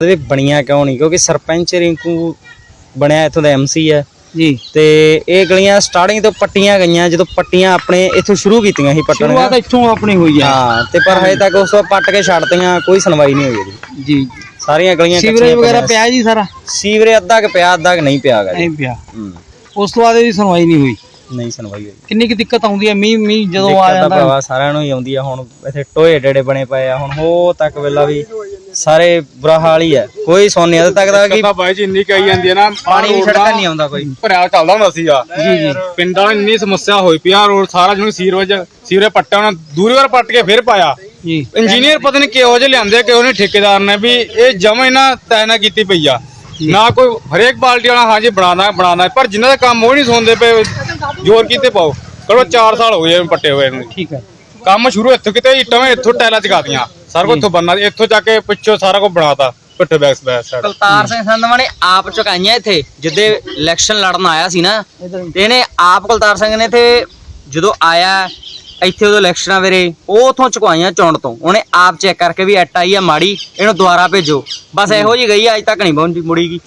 ਵੀ ਬਣੀਆਂ ਕਿਉਂ ਨਹੀਂ? ਕਿਉਂਕਿ ਸਰਪੰਚ ਰਿੰਕੂ ਬਣਿਆ ਇੱਥੋਂ ਦਾ ਐਮਸੀ ਹੈ। ਜੀ। ਤੇ ਇਹ ਗਲੀਆਂ ਸਟਾਰਟਿੰਗ ਤੋਂ ਪੱਟੀਆਂ ਗਈਆਂ ਜਦੋਂ ਪੱਟੀਆਂ ਆਪਣੇ ਇੱਥੋਂ ਸ਼ੁਰੂ ਕੀਤੀਆਂ ਸੀ ਪੱਟਣੀਆਂ ਸ਼ੁਰੂਆਤ ਇੱਥੋਂ ਆਪਣੀ ਹੋਈ ਆ। ਹਾਂ ਤੇ ਪਰ ਹਜੇ ਤੱਕ ਉਸ ਤੋਂ ਪੱਟ ਕੇ ਛੱਡਤੀਆਂ ਕੋਈ ਸੁਣਵਾਈ ਨਹੀਂ ਹੋਈ ਇਹਦੀ। ਜੀ। ਸਾਰੀਆਂ ਗਲੀਆਂ ਸੀਵਰੇਜ ਵਗੈਰਾ। ਪਿਆ ਜੀ ਸਾਰਾ? ਸੀਵਰੇਜ ਅੱਧਾ ਕਿ ਪਿਆ ਅੱਧਾ ਕਿ ਨਹੀਂ ਪਿਆ ਗਾ ਜੀ। ਨਹੀਂ ਪਿਆ। ਹੂੰ, ਉਸ ਤੋਂ ਬਾਅਦ ਇਹਦੀ ਸੁਣਵਾਈ ਨਹੀਂ ਹੋਈ। ਨਹੀਂ ਸੁਣਵਾਈ ਹੋਈ। ਕਿੰਨੀ ਕੁ ਦਿੱਕਤ ਆਉਂਦੀ ਹੈ ਮੀਂਹ ਮੀਂਹ ਜਦੋਂ ਆ ਦਿੱਕਤ ਤਾਂ ਜਾਂਦਾ। ਸਾਰਿਆਂ ਨੂੰ ਹੀ ਆਉਂਦੀ ਆ ਹੁਣ ਇੱਥੇ ਟੋਏ ਡੇੜੇ ਬਣੇ ਪਏ ਆ ਹੁਣ ਹੋ ਤੱਕ ਵੇਲਾ ਵੀ ਸਾਰੇ ਬੁਰਾ ਹਾਲ ਹੀ ਹੈ। ਕੋਈ ਸੋਨੇ ਹਦ ਤੱਕ ਦਾ ਕਿ ਤਾਂ ਬਾਈ ਜੀ ਇੰਨੀ ਕਹੀ ਜਾਂਦੀ ਹੈ ਨਾ ਪਾਣੀ ਵੀ ਸੜਕਾਂ ਨਹੀਂ ਆਉਂਦਾ ਕੋਈ। ਭਰਿਆ ਚੱਲਦਾ ਹੁੰਦਾ ਸੀਗਾ। ਜੀ ਜੀ। ਪਿੰਡਾਂ ਵਿੱਚ ਇੰਨੀ ਸਮੱਸਿਆ ਹੋਈ ਪਈ ਆ ਰੋਡ ਸਾਰਾ ਜਿਹਨੂੰ ਸੀਵਰੇਜ ਸੀਵਰੇ ਪੱਟਿਆ ਉਹਨਾਂ ਦੂਰੀ ਵਾਰ ਪੱਟ ਕੇ ਫਿਰ ਪਾਇਆ। ਜੀ। ਇੰਜੀਨੀਅਰ ਪਤਾ ਨਹੀਂ ਕਿਹੋ ਜਿਹੇ ਲਿਆਂਦੇ ਕਿਹੋ ਨੇ ਠੇਕੇਦਾਰ ਨੇ ਵੀ ਇਹ ਜਮਾ ਇਹਨਾਂ ਤੈਨਾ ਕੀਤੀ ਪਈ ਆ। ਨਾ ਕੋਈ ਹਰੇਕ ਬਾਲਟੀ ਵਾਲਾ ਹਾਂਜੀ ਬਣਾਣਾ ਬਣਾਣਾ ਪਰ ਜਿਨ੍ਹਾਂ ਦਾ ਕੰਮ ਉਹ ਨਹੀਂ ਸੁਣਦੇ ਪਏ ਜ਼ੋਰ ਕੀਤੇ ਪਾਓ। ਕਰੋ 4 ਸਾਲ ਹੋ ਗਏ ਇਹਨੂੰ ਪੱਟੇ ਹੋਏ ਨੂੰ। ਠੀਕ ਹੈ। ਕੰਮ ਸ਼ੁਰੂ ਇੱਥੋਂ ਕਿਤੇ ਇੱਟਾਂ ਇੱਥੋਂ ਟਾਇਲਾਂ ਚਕਾਤੀਆਂ ਸਾਰਾ ਕੁਝ ਇੱਥੋਂ ਬੰਨਾ ਇੱਥੋਂ ਚੱਕ ਕੇ ਪਿੱਛੋਂ ਸਾਰਾ ਕੁਝ ਬਣਾਤਾ ਪਿੱਠੇ back back side Kultar Singh Sandhwan ਨੇ ਆਪ ਚੁਕਾਈਆਂ ਇੱਥੇ ਜਿੱਦੇ ਇਲੈਕਸ਼ਨ ਲੜਨ ਆਇਆ ਸੀ ਨਾ ਤੇ ਇਹਨੇ ਆਪ ਕਲਤਾਰ ਸਿੰਘ ਨੇ ਤੇ ਜਦੋਂ ਆਇਆ ਇੱਥੇ ਉਦੋਂ ਇਲੈਕਸ਼ਨਾਂ ਵੇਰੇ ਉਹ ਉਥੋਂ ਚੁਕਵਾਈਆਂ ਚੌਂਡ ਤੋਂ। ਉਹਨੇ ਆਪ ਚੈੱਕ ਕਰਕੇ ਵੀ ਐਟ ਆਈ ਆ ਮਾੜੀ ਇਹਨੂੰ ਦੁਬਾਰਾ ਭੇਜੋ। ਬਸ ਇਹੋ ਜੀ ਗਈ ਆ, ਅੱਜ ਤੱਕ ਨਹੀਂ ਪਹੁੰਚੀ ਮੁੜੀਗੀ